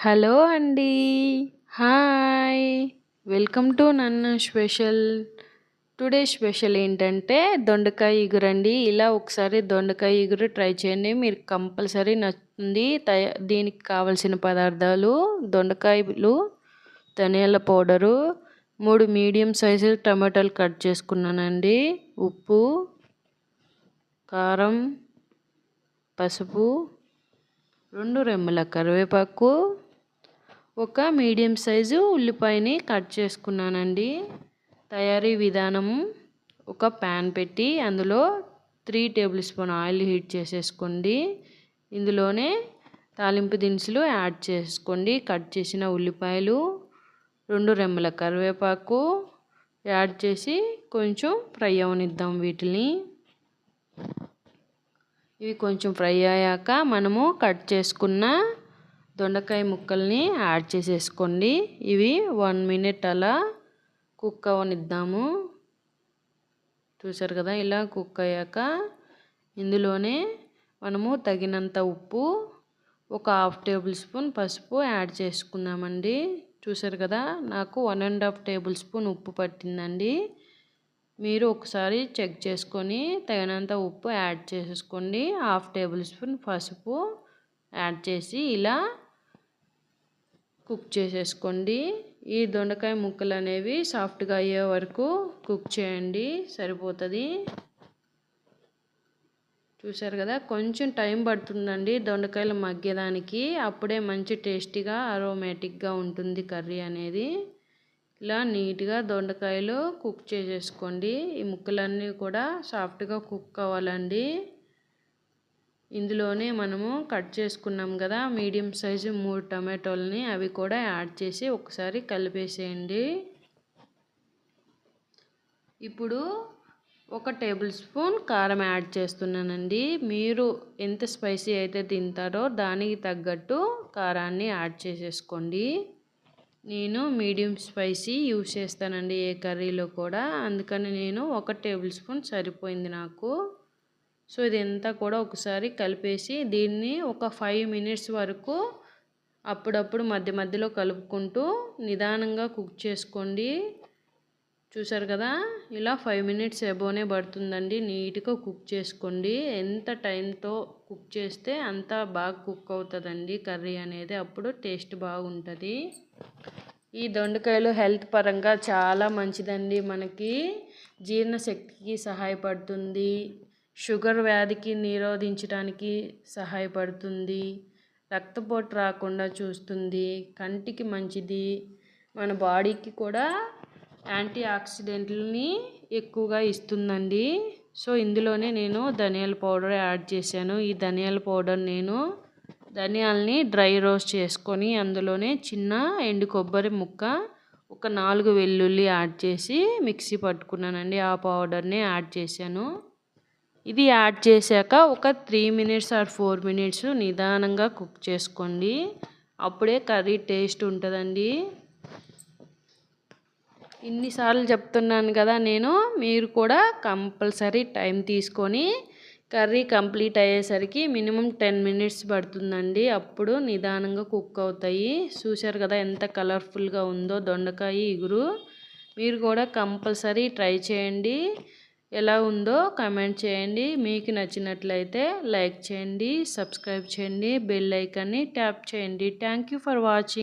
Hello అండి. Hi. Welcome to నన్ను special. Today special ఏంటంటే దొండకాయ ఇగురండి. ఇలా ఒకసారి దొండకాయ ఇగురు ట్రై చేయండి. మీరు కంపల్సరీ నచ్చుతుంది. తయ దీనికి కావలసిన పదార్థాలు దొండకాయలు ధనియాల పౌడరు మూడు మీడియం సైజు టమాటాలు కట్ చేసుకున్నానండి. ఉప్పు కారం పసుపు రెండు రెమ్మల కరివేపాకు ఒక మీడియం సైజు ఉల్లిపాయని కట్ చేసుకున్నానండి. తయారీ విధానం ఒక ప్యాన్ పెట్టి అందులో three tablespoon oil heat చేసేసుకోండి. ఇందులోనే తాలింపు దినుసులు యాడ్ చేసుకోండి. కట్ చేసిన ఉల్లిపాయలు రెండు రెమ్మల కరివేపాకు యాడ్ చేసి కొంచెం ఫ్రై అవనిద్దాం వీటిని. ఇవి కొంచెం ఫ్రై అయ్యాక మనము కట్ చేసుకున్న దొండకాయ ముక్కల్ని యాడ్ చేసేసుకోండి. ఇవి వన్ మినిట్ అలా కుక్ అవనిద్దాము. చూసారు కదా ఇలా కుక్ అయ్యాక ఇందులోనే మనము తగినంత ఉప్పు ఒక హాఫ్ టేబుల్ స్పూన్ పసుపు యాడ్ చేసుకున్నామండి చూసారు కదా నాకు one and half tablespoon ఉప్పు పట్టిందండి. మీరు ఒకసారి చెక్ చేసుకొని తగినంత ఉప్పు యాడ్ చేసేసుకోండి. హాఫ్ టేబుల్ స్పూన్ పసుపు యాడ్ చేసి ఇలా కుక్ చేసేసుకోండి. ఈ దొండకాయ ముక్కలు అనేవి సాఫ్ట్గా అయ్యే వరకు కుక్ చేయండి. సరిపోతుంది. చూసారు కదా? కొంచెం టైం పడుతుందండి దొండకాయలు మగ్గేదానికి. అప్పుడే మంచి టేస్టీగా అరోమేటిక్గా ఉంటుంది కర్రీ అనేది. ఇలా నీట్గా దొండకాయలు కుక్ చేసేసుకోండి. ఈ ముక్కలన్నీ కూడా సాఫ్ట్గా కుక్ అవ్వాలండి. ఇందులోనే మనము కట్ చేసుకున్నాం కదా మీడియం సైజు మూడు టమాటోలని అవి కూడా యాడ్ చేసి ఒకసారి కలిపేసేయండి. ఇప్పుడు ఒక టేబుల్ స్పూన్ కారం యాడ్ చేస్తున్నానండి. మీరు ఎంత స్పైసీ అయితే తింటారో దానికి తగ్గట్టు కారాన్ని యాడ్ చేసేసుకోండి. నేను మీడియం స్పైసీ యూజ్ చేస్తానండి ఏ కర్రీలో కూడా అందుకని నేను ఒక టేబుల్ స్పూన్ సరిపోయింది నాకు. సో ఇదంతా కూడా ఒకసారి కలిపేసి దీన్ని ఒక ఫైవ్ మినిట్స్ వరకు అప్పుడప్పుడు మధ్య మధ్యలో కలుపుకుంటూ నిదానంగా కుక్ చేసుకోండి. చూసారు కదా? ఇలా ఫైవ్ మినిట్స్ ఎబోనే పడుతుందండి. నీట్గా కుక్ చేసుకోండి. ఎంత టైంతో కుక్ చేస్తే అంత బాగా కుక్ అవుతుందండి కర్రీ అనేది. అప్పుడు టేస్ట్ బాగుంటుంది. ఈ దొండకాయలు హెల్త్ పరంగా చాలా మంచిదండి. మనకి జీర్ణశక్తికి సహాయపడుతుంది. షుగర్ వ్యాధికి నిరోధించడానికి సహాయపడుతుంది. రక్తపోటు రాకుండా చూస్తుంది. కంటికి మంచిది. మన బాడీకి కూడా యాంటీ ఆక్సిడెంట్లని ఎక్కువగా ఇస్తుందండి. సో ఇందులోనే నేను ధనియాల పౌడర్ యాడ్ చేశాను. ఈ ధనియాల పౌడర్ నేను ధనియాలని డ్రై రోస్ట్ చేసుకొని అందులోనే చిన్న ఎండు కొబ్బరి ముక్క ఒక నాలుగు వెల్లుల్లి యాడ్ చేసి మిక్సీ పట్టుకున్నానండి. ఆ పౌడర్ని యాడ్ చేశాను. ఇది యాడ్ చేశాక ఒక three minutes or four minutes నిదానంగా కుక్ చేసుకోండి. అప్పుడే కర్రీ టేస్ట్ ఉంటుందండి. ఇన్నిసార్లు చెప్తున్నాను కదా నేను మీరు కూడా కంపల్సరీ టైం తీసుకొని కర్రీ కంప్లీట్ అయ్యేసరికి మినిమం టెన్ మినిట్స్ పడుతుందండి. అప్పుడు నిదానంగా కుక్ అవుతాయి. చూశారు కదా ఎంత కలర్ఫుల్గా ఉందో దొండకాయ ఇగురు. మీరు కూడా కంపల్సరీ ట్రై చేయండి. ఎలా ఉందో కమెంట్ చేయండి. మీకు నచ్చినట్లయితే లైక్ చేయండి సబ్స్క్రైబ్ చేయండి బెల్ ఐకాన్ని ట్యాప్ చేయండి. Thank for watching.